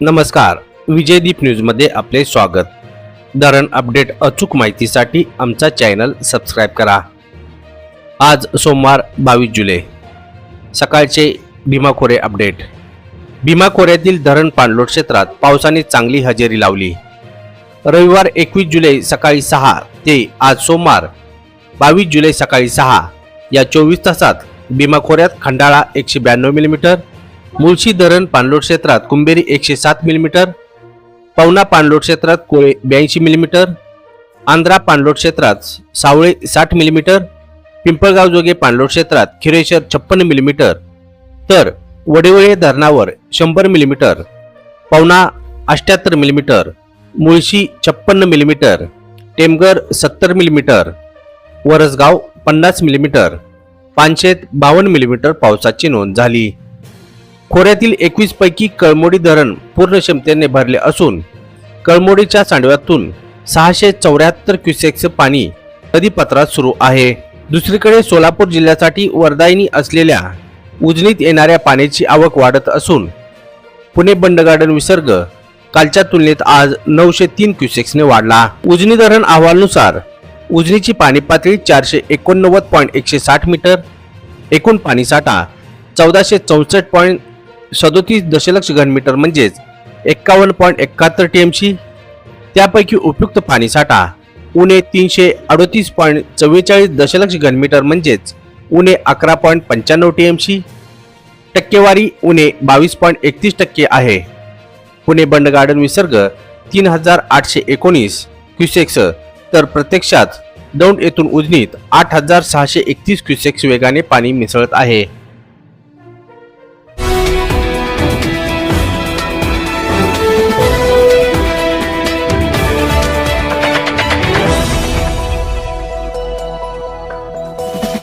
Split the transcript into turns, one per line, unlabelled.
नमस्कार. विजयदीप न्यूजमध्ये आपले स्वागत. धरण अपडेट अचूक माहितीसाठी आमचा चॅनल सबस्क्राईब करा. आज सोमवार बावीस जुलै. सकाळचे भीमाखोरे अपडेट. भीमाखोऱ्यातील धरण पाणलोट क्षेत्रात पावसाने चांगली हजेरी लावली. रविवार एकवीस जुलै सकाळी सहा ते आज सोमवार बावीस जुलै सकाळी सहा या चोवीस तासात भीमाखोऱ्यात खंडाळा एकशे ब्याण्णव मिलीमीटर मुळशी धरण पाणलोट क्षेत्रात कुंभेरी एकशे सात मिलीमीटर पवना पाणलोट क्षेत्रात कोळे ब्याऐंशी मिलीमीटर आंध्रा पाणलोट क्षेत्रात सावळे साठ मिलीमीटर पिंपळगाव जोगे पाणलोट क्षेत्रात खिरेश्वर छप्पन्न मिलीमीटर तर वडेवळे धरणावर शंभर मिलीमीटर पवना अष्ट्याहत्तर मिलीमीटर मुळशी छप्पन्न मिलीमीटर टेमगर सत्तर मिलीमीटर वरसगाव पन्नास मिलीमीटर पानशेत बावन्न मिलीमीटर पावसाची नोंद झाली. खोऱ्यातील एकवीस पैकी कळमोडी धरण पूर्ण क्षमतेने भरले असून कळमोडीच्या सांडव्यातून सहाशे चौऱ्याहत्तर क्युसेक्स पाणी नदीपात्रात सुरू आहे. दुसरीकडे सोलापूर जिल्ह्यासाठी वरदायिनी असलेल्या उजनीत येणाऱ्या पाण्याची आवक वाढत असून पुणे बंडगार्डन विसर्ग कालच्या तुलनेत आज नऊशे तीन क्युसेक्सने वाढला. उजनी धरण अहवालनुसार उजनीची पाणी पातळी चारशे एकोणनव्वद पॉईंट एकशे साठ मीटर एकूण पाणीसाठा चौदाशे चौसष्ट पॉईंट सदोतीस दशलक्ष घनमीटर म्हणजेच एक्कावन्न पॉईंट एकाहत्तर टी एमसी त्यापैकी उपयुक्त पाणीसाठा उणे तीनशे अडोतीस पॉईंट चव्वेचाळीस दशलक्ष घनमीटर म्हणजेच उणे अकरा पॉईंट पंच्याण्णव टी एमशी टक्केवारी उणे बावीस पॉईंट एकतीस टक्के आहे. पुणे बंड गार्डन विसर्ग तीन हजार आठशे एकोणीस क्युसेक्स तर प्रत्यक्षात दौंड येथून उजनीत आठ हजार सहाशे एकतीस क्युसेक्स वेगाने पाणी मिसळत आहे.